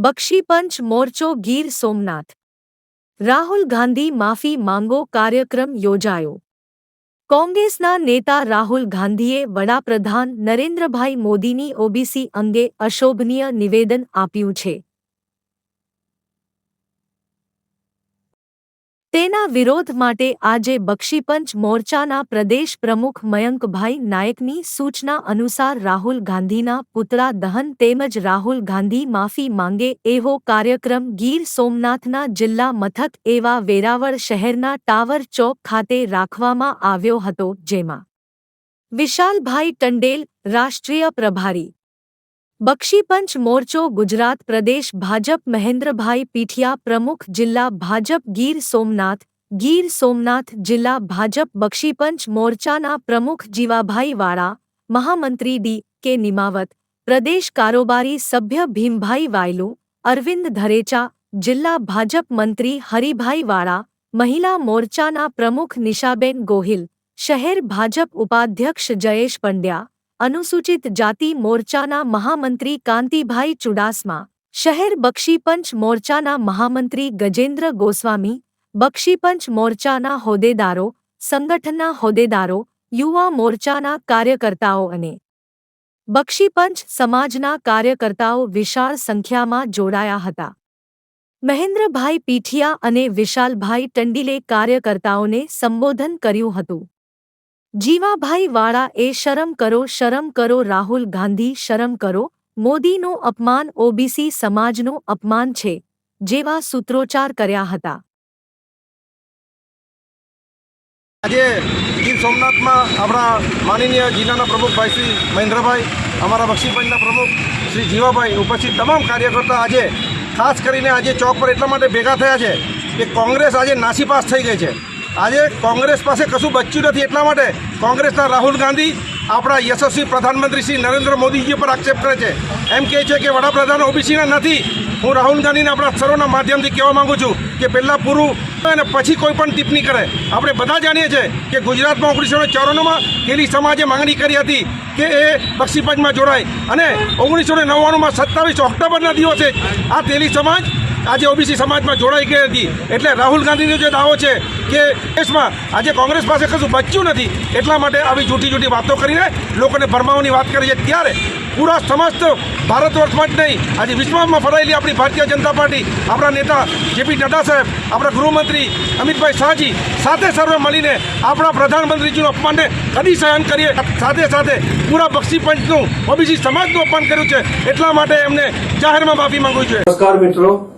બક્ષીપંચ મોરચો ગીર સોમનાથ. રાહુલ ગાંધી માફી માંગો કાર્યક્રમ યોજાયો. કોંગ્રેસના નેતા રાહુલ ગાંધીએ વડાપ્રધાન નરેન્દ્રભાઈ મોદીની ઓબીસી અંગે અશોભનીય નિવેદન આપ્યું છે. તેના વિરોધ માટે આજે બક્ષીપંચ મોરચાના પ્રદેશ પ્રમુખ મયંકભાઈ નાયકની સૂચના અનુસાર રાહુલ ગાંધીના પુતળા દહન તેમજ રાહુલ ગાંધી માફી માંગે એવો કાર્યક્રમ ગીર સોમનાથના જિલ્લા મથક એવા વેરાવળ શહેરના ટાવર ચોક ખાતે રાખવામાં આવ્યો હતો, જેમાં વિશાલભાઈ ટંડેલ, રાષ્ટ્રીય પ્રભારી બક્ષીપંચ મોરચો ગુજરાત પ્રદેશ ભાજપ મહેન્દ્રભાઈ પીઠિયા પ્રમુખ જિલ્લા ભાજપ ગીર સોમનાથ ગીર સોમનાથ જિલ્લા ભાજપ બક્ષીપંચ મોરચાના પ્રમુખ જીવાભાઈ વાળા મહામંત્રી ડી કે નિમાવત પ્રદેશ કારોબારી સભ્ય ભીમભાઈ વાયલુ અરવિંદ ધરેચા જિલ્લા ભાજપ મંત્રી હરિભાઈ વાળા મહિલા મોરચાના પ્રમુખ નિશાબેન ગોહિલ શહેર ભાજપ ઉપાધ્યક્ષ જયેશ પંડ્યા અનુસૂચિત જાતિ મોરચાના મહામંત્રી કાંતિભાઈ ચુડાસમા, શહેર બક્ષીપંચ મોરચાના મહામંત્રી ગજેન્દ્ર ગોસ્વામી, બક્ષીપંચ મોરચાના હોદ્દેદારો, સંગઠનના હોદ્દેદારો, યુવા મોરચાના કાર્યકર્તાઓ અને બક્ષીપંચ સમાજના કાર્યકર્તાઓ વિશાળ સંખ્યામાં જોડાયા હતા. મહેન્દ્રભાઈ પીઠિયા અને વિશાલભાઈ ટંડીલે કાર્યકર્તાઓને સંબોધન કર્યું હતું. જીવાભાઈ વાળા એ શરમ કરો શરમ કરો, રાહુલ ગાંધી શરમ કરો, મોદીનું અપમાન ઓબીસી સમાજનું અપમાન છે, જેવા સૂત્રોચ્ચાર કર્યા હતા. આજે ગીર સોમનાથમાં આપણા માનનીય જિલ્લાના પ્રમુખભાઈ શ્રી મહેન્દ્રભાઈ, અમારા બક્ષીપંચના પ્રમુખ શ્રી જીવાભાઈ ઉપસ્થિત તમામ કાર્યકર્તા આજે, ખાસ કરીને આજે ચોક પર એટલા માટે ભેગા થયા છે કે કોંગ્રેસ આજે નાસીપાસ થઈ ગઈ છે. આજે કોંગ્રેસ પાસે કશું બચ્યું નથી એટલા માટે કોંગ્રેસના રાહુલ ગાંધી આપણા યશસ્વી પ્રધાનમંત્રી શ્રી નરેન્દ્ર મોદીજી પર આક્ષેપ કરે છે. એમ કહે છે કે વડાપ્રધાન ઓબીસીના નથી. હું રાહુલ ગાંધીને આપણા સર્વના માધ્યમથી કહેવા માગું છું કે પહેલાં પૂરું અને પછી કોઈ પણ ટિપ્પણી કરે. આપણે બધા જાણીએ છીએ કે ગુજરાતમાં ઓગણીસો ચોરાણુંમાં તેલી સમાજે માંગણી કરી હતી કે એ બક્ષીપંચમાં જોડાય. અને ઓગણીસો ને નવ્વાણુંમાં સત્તાવીસ ઓક્ટોબરના દિવસે આ તેલી સમાજ આજે ઓબીસી સમાજમાં જોડાઈ ગઈ હતી. એટલે રાહુલ ગાંધીનો જે દાવો છે કે દેશમાં આજે કોંગ્રેસ પાસે કશું બચ્યું નથી, એટલા માટે આવી જૂઠી જૂઠી વાતો કરીને લોકોને ભરમાવાની વાત કરી છે. ત્યારે પૂરા સમસ્ત ભારત વર્ષમાં જ નહીં, આજે વિશ્વમાં ફરાયેલી આપણી ભારતીય જનતા પાર્ટી, આપણા નેતા જેપી નડ્ડા સાહેબ, આપણા ગૃહમંત્રી અમિતભાઈ શાહજી સાથે સર્વે મળીને આપણા પ્રધાનમંત્રીજીનું અપમાનને કદી સહન કરીએ. સાથે સાથે પૂરા બક્ષી પંચનું ઓબીસી સમાજનું અપમાન કર્યું છે, એટલા માટે એમને જાહેરમાં માફી માંગુ છું. નમસ્કાર મિત્રો.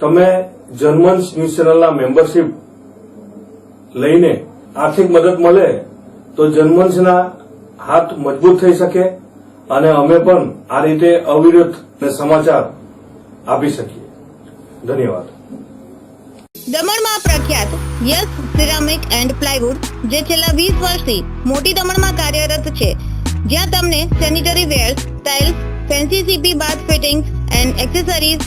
તમે જર્મન્સ ન્યૂઝ ચેનલના મેમ્બરશીપ લઈને આર્થિક મદદ મળે તો જર્મન્સના હાથ મજબૂત થઈ શકે અને અમે પણ આ રીતે અવિરત સમાચાર આપી શકીએ. ધન્યવાદ. દમણમાં પ્રખ્યાત યસ સિરામિક એન્ડ પ્લાયવુડ, જે છેલ્લા વીસ વર્ષથી મોટી દમણમાં કાર્યરત છે, જ્યાં તમને sanitary ware, tiles, fancy CP bath fittings and accessories